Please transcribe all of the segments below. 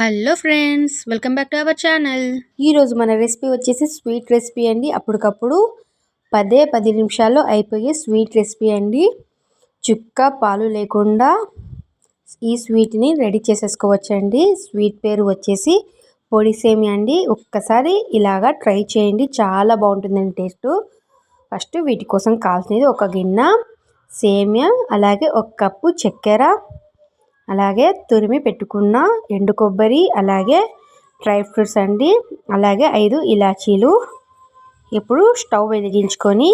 Hello friends welcome back to our channel. ఈరోజు మన recipe వచ్చేసి స్వీట్ రెసిపీ అండి. అప్పటికప్పుడు పదే పది నిమిషాల్లో అయిపోయే స్వీట్ రెసిపీ అండి. చుక్క పాలు లేకుండా ఈ స్వీట్ని రెడీ చేసేసుకోవచ్చండి. స్వీట్ పేరు వచ్చేసి పొడి సేమి అండి. ఒక్కసారి ఇలాగా ట్రై చేయండి. చాలా బాగుంటుందండి టేస్ట్. ఫస్ట్ వీటి కోసం కావాల్సినది ఒక గిన్నె సేమియా అలాగే ఒక కప్పు చక్కెర అలాగే తురిమి పెట్టుకున్న ఎండు కొబ్బరి అలాగే డ్రై ఫ్రూట్స్ అండి. అలాగే ఐదు ఇలాచీలు. ఇప్పుడు స్టవ్ వెలిగించుకొని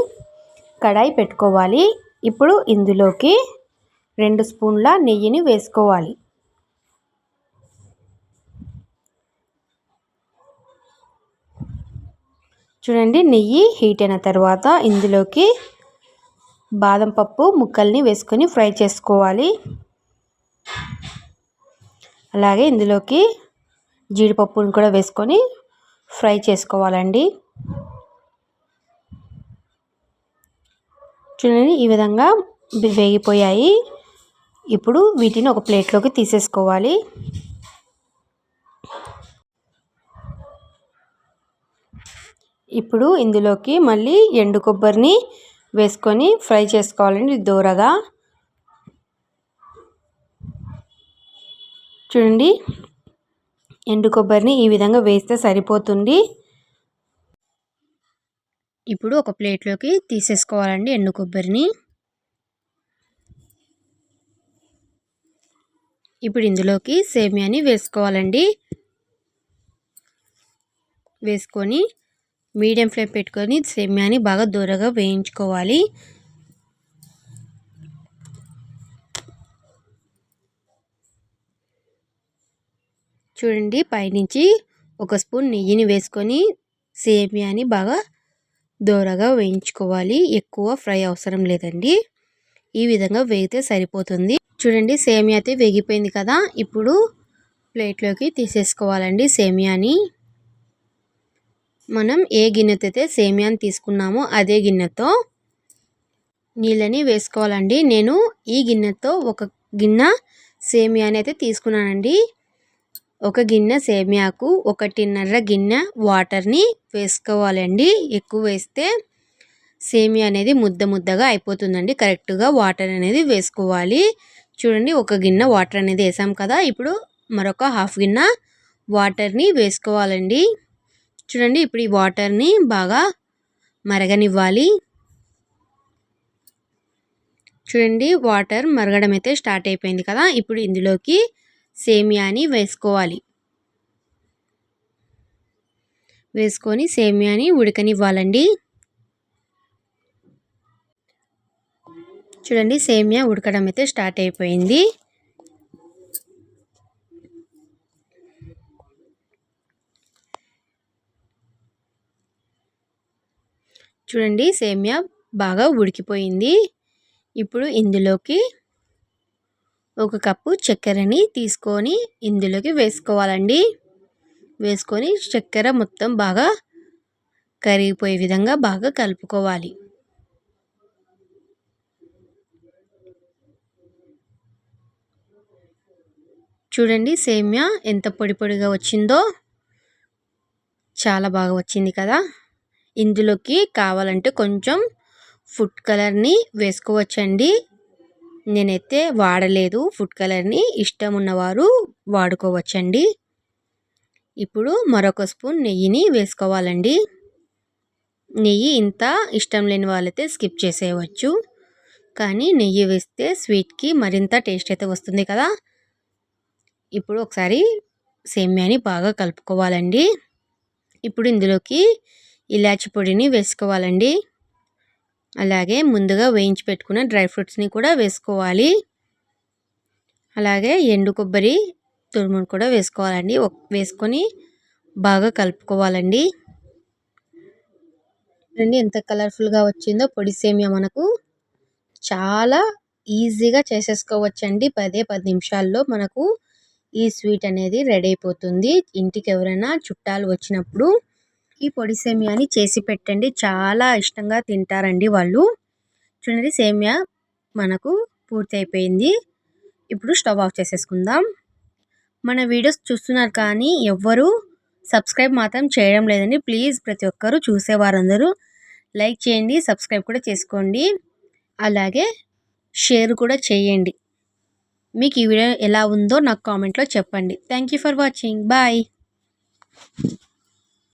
కడాయి పెట్టుకోవాలి. ఇప్పుడు ఇందులోకి రెండు స్పూన్ల నెయ్యిని వేసుకోవాలి. చూడండి నెయ్యి హీట్ అయిన తర్వాత ఇందులోకి బాదం పప్పు ముక్కల్ని వేసుకొని ఫ్రై చేసుకోవాలి. అలాగే ఇందులోకి జీడిపప్పును కూడా వేసుకొని ఫ్రై చేసుకోవాలండి. చూడండి ఈ విధంగా వేగిపోయాయి. ఇప్పుడు వీటిని ఒక ప్లేట్లోకి తీసేసుకోవాలి. ఇప్పుడు ఇందులోకి మళ్ళీ ఎండు కొబ్బరిని వేసుకొని ఫ్రై చేసుకోవాలండి దూరగా. చూడండి. ఎండు కొబ్బరిని ఈ విధంగా వేస్తే సరిపోతుంది. ఇప్పుడు ఒక ప్లేట్లోకి తీసేసుకోవాలండి ఎండు కొబ్బరిని. ఇప్పుడు ఇందులోకి సేమియాని వేసుకోవాలండి. వేసుకొని మీడియం ఫ్లేమ్ పెట్టుకొని సేమియాని బాగా దూరగా వేయించుకోవాలి. చూడండి. పైనుంచి ఒక స్పూన్ నెయ్యిని వేసుకొని సేమియాని బాగా దోరగా వేయించుకోవాలి. ఎక్కువ ఫ్రై అవసరం లేదండి. ఈ విధంగా వేగితే సరిపోతుంది. చూడండి సేమియా అయితే వేగిపోయింది కదా. ఇప్పుడు ప్లేట్లోకి తీసేసుకోవాలండి సేమియాని. మనం ఏ గిన్నెతో అయితే సేమియాని తీసుకున్నామో అదే గిన్నెతో నీళ్ళని వేసుకోవాలండి. నేను ఈ గిన్నెతో ఒక గిన్నె సేమియాని అయితే తీసుకున్నానండి. ఒక గిన్నె సేమియాకు ఒకటిన్నర గిన్నె వాటర్ని వేసుకోవాలండి. ఎక్కువ వేస్తే సేమియా అనేది ముద్ద ముద్దగా అయిపోతుందండి. కరెక్ట్గా వాటర్ అనేది వేసుకోవాలి. చూడండి ఒక గిన్నె వాటర్ అనేది వేసాం కదా. ఇప్పుడు మరొక హాఫ్ గిన్నె వాటర్ని వేసుకోవాలండి. చూడండి ఇప్పుడు ఈ వాటర్ని బాగా మరగనివ్వాలి. చూడండి వాటర్ మరగడం అయితే స్టార్ట్ అయిపోయింది కదా. ఇప్పుడు ఇందులోకి సేమియాని వేసుకోవాలి. వేసుకొని సేమియాని ఉడకనివ్వాలండి. చూడండి సేమియా ఉడకడం అయితే స్టార్ట్ అయిపోయింది. చూడండి సేమియా బాగా ఉడికిపోయింది. ఇప్పుడు ఇందులోకి ఒక కప్పు చక్కెరని తీసుకొని ఇందులోకి వేసుకోవాలండి. వేసుకొని చక్కెర మొత్తం బాగా కరిగిపోయే విధంగా బాగా కలుపుకోవాలి. చూడండి సేమ్యా ఎంత పొడి పొడిగా వచ్చిందో. చాలా బాగా వచ్చింది కదా. ఇందులోకి కావాలంటే కొంచెం ఫుడ్ కలర్ని వేసుకోవచ్చండి. నేనైతే వాడలేదు. ఫుడ్ కలర్ని ఇష్టం ఉన్నవారు వాడుకోవచ్చండి. ఇప్పుడు మరొక స్పూన్ నెయ్యిని వేసుకోవాలండి. నెయ్యి ఇంత ఇష్టం లేని వాళ్ళైతే స్కిప్ చేసేయవచ్చు. కానీ నెయ్యి వేస్తే స్వీట్కి మరింత టేస్ట్ అయితే వస్తుంది కదా. ఇప్పుడు ఒకసారి సేమ్యాని బాగా కలుపుకోవాలండి. ఇప్పుడు ఇందులోకి ఇలాచి పొడిని వేసుకోవాలండి. అలాగే ముందుగా వేయించి పెట్టుకున్న డ్రై ఫ్రూట్స్ని కూడా వేసుకోవాలి. అలాగే ఎండు కొబ్బరి తురుమును కూడా వేసుకోవాలండి. వేసుకొని బాగా కలుపుకోవాలండి. రండి ఎంత కలర్ఫుల్గా వచ్చిందో పొడి సేమియా మనకు. చాలా ఈజీగా చేసేసుకోవచ్చండి. పదే పది నిమిషాల్లో మనకు ఈ స్వీట్ అనేది రెడీ అయిపోతుంది. ఇంటికి ఎవరైనా చుట్టాలు వచ్చినప్పుడు ఈ పొడి సేమియాని చేసి పెట్టండి. చాలా ఇష్టంగా తింటారండి వాళ్ళు. చూడండి సేమియా మనకు పూర్తి అయిపోయింది ఇప్పుడు స్టవ్ ఆఫ్ చేసేసుకుందాం. మన వీడియోస్ చూస్తున్నారు కానీ ఎవ్వరూ సబ్స్క్రైబ్ మాత్రం చేయడం లేదండి. ప్లీజ్ ప్రతి ఒక్కరూ చూసేవారందరూ లైక్ చేయండి సబ్స్క్రైబ్ కూడా చేసుకోండి. అలాగే షేర్ కూడా చేయండి. మీకు ఈ వీడియో ఎలా ఉందో నాకు కామెంట్లో చెప్పండి. Thank you for watching. Bye.